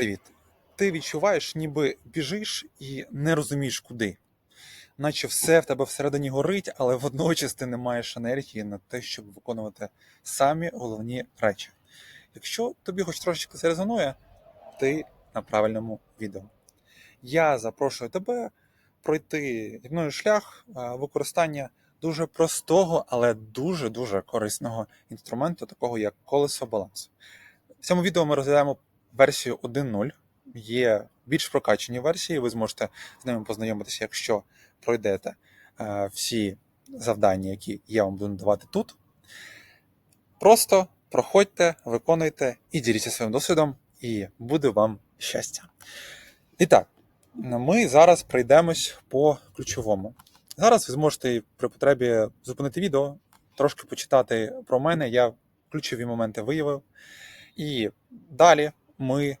Привіт. Ти відчуваєш, ніби біжиш і не розумієш куди. Наче все в тебе всередині горить, але водночас ти не маєш енергії на те, щоб виконувати самі головні речі. Якщо тобі хоч трошечки це резонує, ти на правильному відео. Я запрошую тебе пройти мною шлях використання дуже простого, але дуже-дуже корисного інструменту, такого як колесо балансу. В цьому відео ми розглядаємо версію 1.0. Є більш прокачені версії, ви зможете з ними познайомитися, якщо пройдете е, всі завдання, які я вам буду надавати тут. Просто проходьте, виконуйте і діліться своїм досвідом, і буде вам щастя. І так, ми зараз пройдемось по ключовому. Зараз ви зможете при потребі зупинити відео, трошки почитати про мене. Я ключові моменти виявив. І далі ми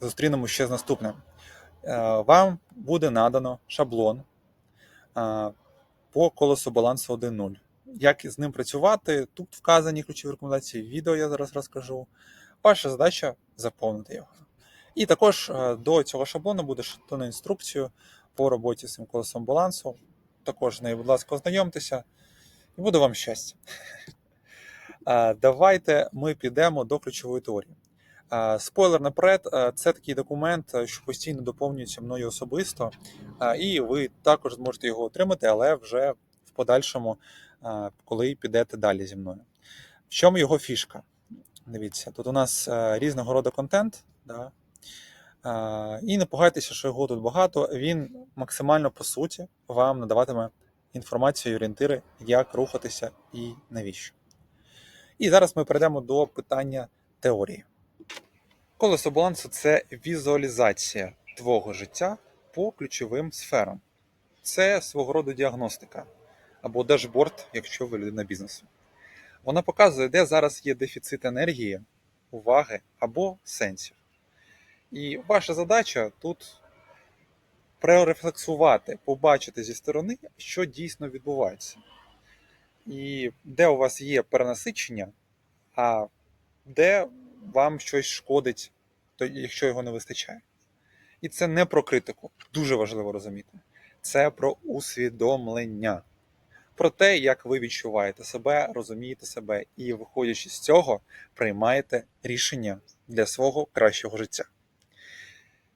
зустрінемо ще з наступним. Е, Вам буде надано шаблон е, по колесу балансу 1.0. Як з ним працювати? Тут вказані ключові рекомендації. Відео я зараз розкажу. Ваша задача заповнити його. І також е, до цього шаблону буде шатана інструкцію по роботі з цим колесом балансу. Також з нею, будь ласка, ознайомтеся, і буде вам щастя. Давайте ми підемо до ключової теорії. Спойлер наперед, е, це такий документ, е, що постійно доповнюється мною особисто, і ви також зможете його отримати, але вже в подальшому, коли підете далі зі мною. В чому його фішка? Дивіться, тут у нас е, різного роду контент. Да? І не пугайтеся, що його тут багато. Він максимально по суті вам надаватиме інформацію і орієнтири, як рухатися і навіщо. І зараз ми перейдемо до питання теорії. Колесо балансу це візуалізація твого життя по ключовим сферам. Це свого роду діагностика або дашборд, якщо ви людина бізнесу. Вона показує, де зараз є дефіцит енергії, уваги або сенсів. І ваша задача тут прорефлексувати, побачити зі сторони, що дійсно відбувається. І де у вас є перенасичення, а де вам щось шкодить, якщо його не вистачає. І це не про критику, дуже важливо розуміти. Це про усвідомлення, про те, як ви відчуваєте себе, розумієте себе, і, виходячи з цього, приймаєте рішення для свого кращого життя.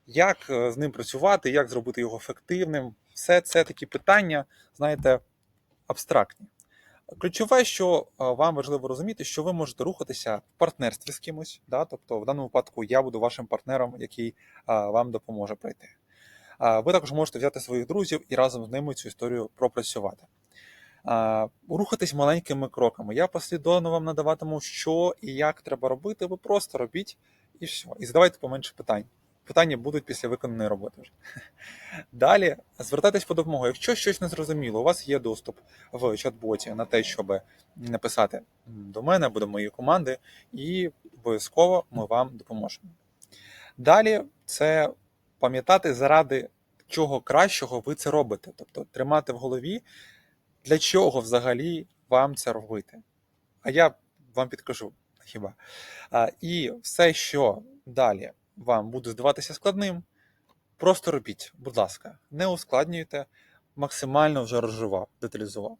Як е, з ним працювати, як зробити його ефективним, все це такі питання, знаєте, абстрактні. Ключове, що е, вам важливо розуміти, що ви можете рухатися в партнерстві з кимось, да? тобто в даному випадку я буду вашим партнером, який вам допоможе пройти. Ви також можете взяти своїх друзів і разом з ними цю історію пропрацювати. Рухатись маленькими кроками. Я послідовно вам надаватиму, що і як треба робити. Ви просто робіть і все. І задавайте поменше питань. Питання будуть після виконаної роботи. вже. Далі звертайтесь по допомогу. Якщо щось не зрозуміло, у вас є доступ в чат-боті на те, щоб написати до мене або до моєї команди, і обов'язково ми вам допоможемо. Далі це пам'ятати, заради чого кращого ви це робите. Тобто тримати в голові, для чого взагалі вам це робити. А я вам підкажу хіба. І все, що далі вам буде здаватися складним, просто робіть, будь ласка, не ускладнюйте, максимально вже розживав, деталізував.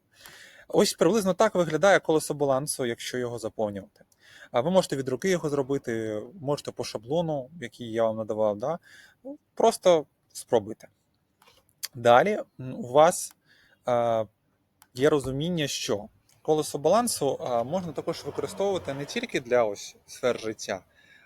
Ось приблизно так виглядає колесо балансу, якщо його заповнювати. А ви можете від руки його зробити, можете по шаблону, який я вам надавав. Да? Просто спробуйте. Далі у вас є розуміння, що колесо балансу можна також використовувати не тільки для ось сфер життя.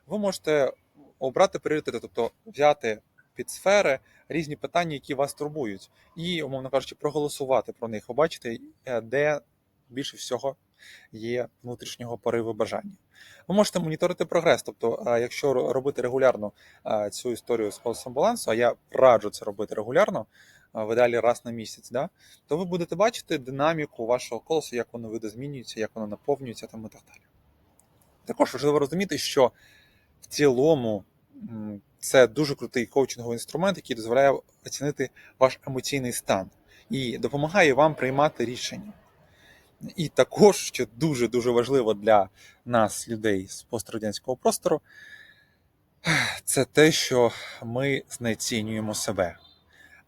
Ви можете обрати пріоритети, тобто взяти під сфери різні питання, які вас турбують, і, умовно кажучи, проголосувати про них, побачити, е, де більше всього є внутрішнього пориву бажання. Ви можете моніторити прогрес, тобто, е, якщо робити регулярно е, цю історію з колесом балансу, а я раджу це робити регулярно, е, в ідеалі раз на місяць, да, то ви будете бачити динаміку вашого колеса, як воно видозмінюється, як воно наповнюється там і так далі. Також важливо розуміти, що в цілому це дуже крутий коучинговий інструмент, який дозволяє оцінити ваш емоційний стан і допомагає вам приймати рішення. І також, що дуже дуже важливо для нас, людей з пострадянського простору, це те, що ми знецінюємо себе.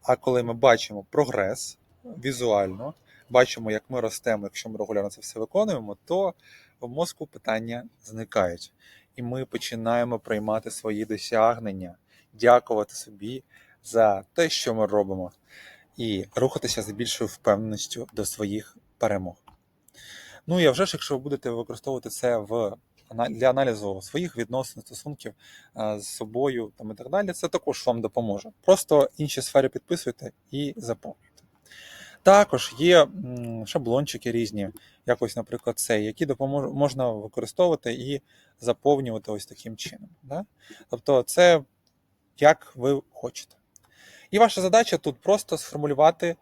А коли ми бачимо прогрес візуально, бачимо, як ми ростемо, якщо ми регулярно це все виконуємо, то в мозку питання зникають. І ми починаємо приймати свої досягнення, дякувати собі за те, що ми робимо, і рухатися з більшою впевненістю до своїх перемог. Ну і вже ж, якщо ви будете використовувати це в для аналізу своїх відносин, стосунків з собою там, і так далі, це також вам допоможе. Просто інші сфери підписуйте і заповнюйте. Також є шаблончики різні, якось, наприклад, цей, які допомож... можна використовувати і заповнювати ось таким чином. Да? Тобто, це як ви хочете. І ваша задача тут просто сформулювати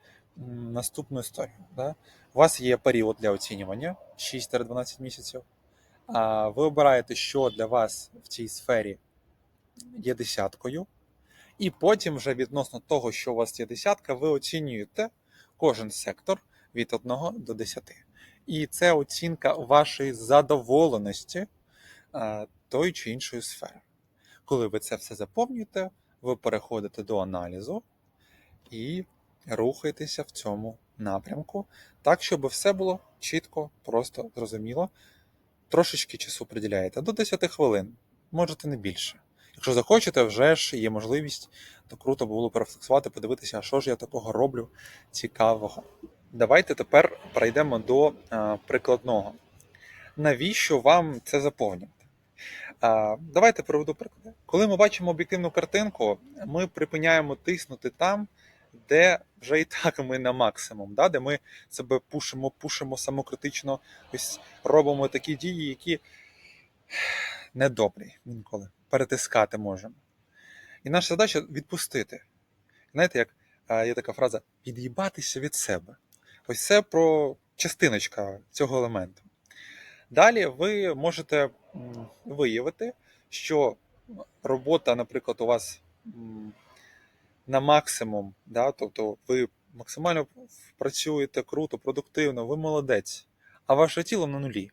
наступну історію. Да? У вас є період для оцінювання 6-12 місяців. Ви обираєте, що для вас в цій сфері є десяткою, і потім, вже відносно того, що у вас є десятка, ви оцінюєте кожен сектор від 1 до 10. І це оцінка вашої задоволеності тої чи іншої сфери. Коли ви це все заповнюєте, ви переходите до аналізу і рухаєтеся в цьому напрямку, так, щоб все було чітко, просто зрозуміло. Трошечки часу приділяєте до 10 хвилин, можете не більше. Якщо захочете, вже ж є можливість, то круто було порефлексувати, подивитися, що ж я такого роблю цікавого. Давайте тепер перейдемо до а, прикладного. Навіщо вам це заповнювати? А, давайте приведу приклад. Коли ми бачимо об'єктивну картинку, ми припиняємо тиснути там, де вже і так ми на максимум, да? де ми себе пушимо, пушимо самокритично, ось робимо такі дії, які недобрі інколи перетискати можемо. І наша задача відпустити. Знаєте, як е, є така фраза від'їбатися від себе. Ось це про частиночка цього елементу. Далі ви можете виявити, що робота, наприклад, у вас на максимум, да, тобто ви максимально працюєте круто, продуктивно, ви молодець, а ваше тіло на нулі.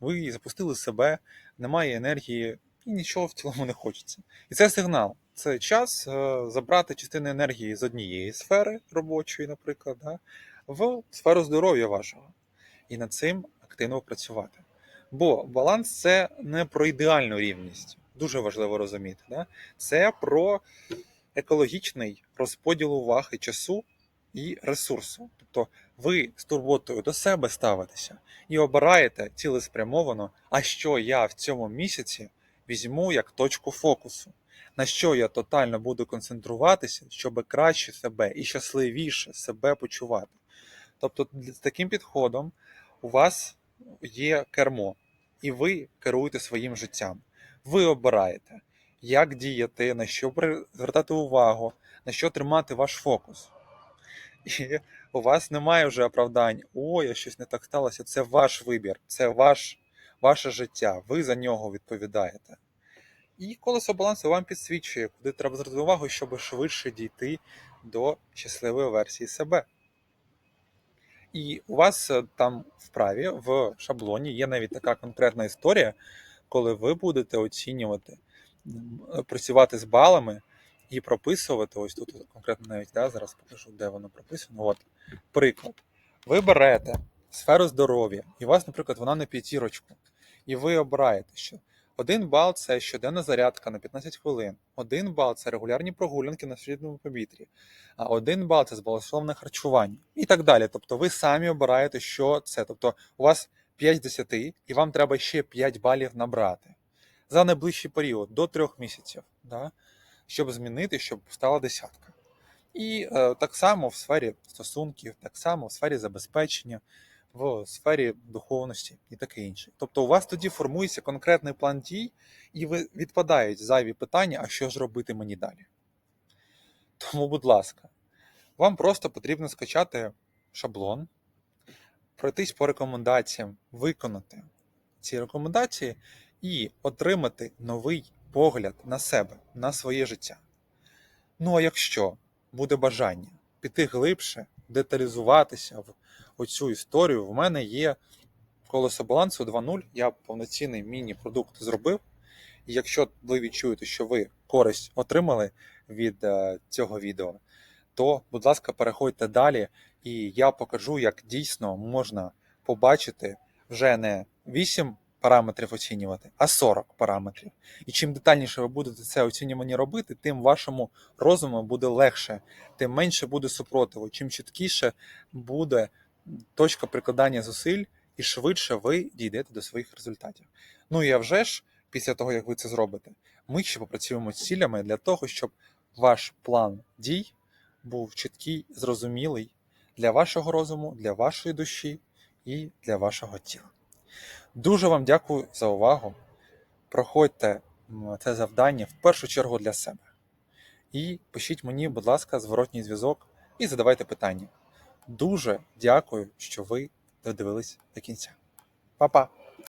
Ви запустили себе, немає енергії і нічого в цілому не хочеться. І це сигнал. Це час е, забрати частину енергії з однієї сфери робочої, наприклад, да, в сферу здоров'я вашого. І над цим активно працювати. Бо баланс це не про ідеальну рівність. Дуже важливо розуміти. Да? Це про екологічний розподіл уваги часу і ресурсу. Тобто ви з турботою до себе ставитеся і обираєте цілеспрямовано, а що я в цьому місяці візьму як точку фокусу, на що я тотально буду концентруватися, щоб краще себе і щасливіше себе почувати. Тобто, з таким підходом у вас є кермо, і ви керуєте своїм життям. Ви обираєте, як діяти, на що звертати увагу, на що тримати ваш фокус. І у вас немає вже оправдань, ой, а щось не так сталося. Це ваш вибір, це ваш, ваше життя, ви за нього відповідаєте. І колесо балансу вам підсвічує, куди треба звернути увагу, щоб швидше дійти до щасливої версії себе. І у вас е, там вправі в шаблоні є навіть така конкретна історія, коли ви будете оцінювати, працювати з балами і прописувати. Ось тут конкретно навіть да, зараз покажу, де воно прописано. От приклад. Ви берете сферу здоров'я, і у вас, наприклад, вона на п'ятірочку. І ви обираєте, що один бал це щоденна зарядка на 15 хвилин, один бал це регулярні прогулянки на свіжому повітрі, а один бал це збалансоване харчування і так далі. Тобто ви самі обираєте, що це. Тобто у вас 5 з 10, і вам треба ще 5 балів набрати за найближчий період до 3 місяців, да? Щоб змінити, щоб стала десятка. І е, так само в сфері стосунків, так само в сфері забезпечення, в сфері духовності і таке інше. Тобто у вас тоді формується конкретний план дій, і ви відпадають зайві питання, а що ж робити мені далі. Тому, будь ласка, вам просто потрібно скачати шаблон, пройтись по рекомендаціям, виконати ці рекомендації і отримати новий погляд на себе, на своє життя. Ну а якщо буде бажання піти глибше, деталізуватися в оцю історію, в мене є колесо балансу 2.0. Я повноцінний міні-продукт зробив, І якщо ви відчуєте, що ви користь отримали від е, цього відео, то, будь ласка, переходьте далі, і я покажу, як дійсно можна побачити вже не 8 параметрів оцінювати, а 40 параметрів. І чим детальніше ви будете це оцінювання робити, тим вашому розуму буде легше, тим менше буде супротиву, чим чіткіше буде точка прикладання зусиль, і швидше ви дійдете до своїх результатів. Ну і а вже ж, після того, як ви це зробите, ми ще попрацюємо з цілями для того, щоб ваш план дій був чіткий, зрозумілий для вашого розуму, для вашої душі і для вашого тіла. Дуже вам дякую за увагу. Проходьте це завдання в першу чергу для себе. І пишіть мені, будь ласка, зворотній зв'язок і задавайте питання. Дуже дякую, що ви додивились до кінця. Па-па!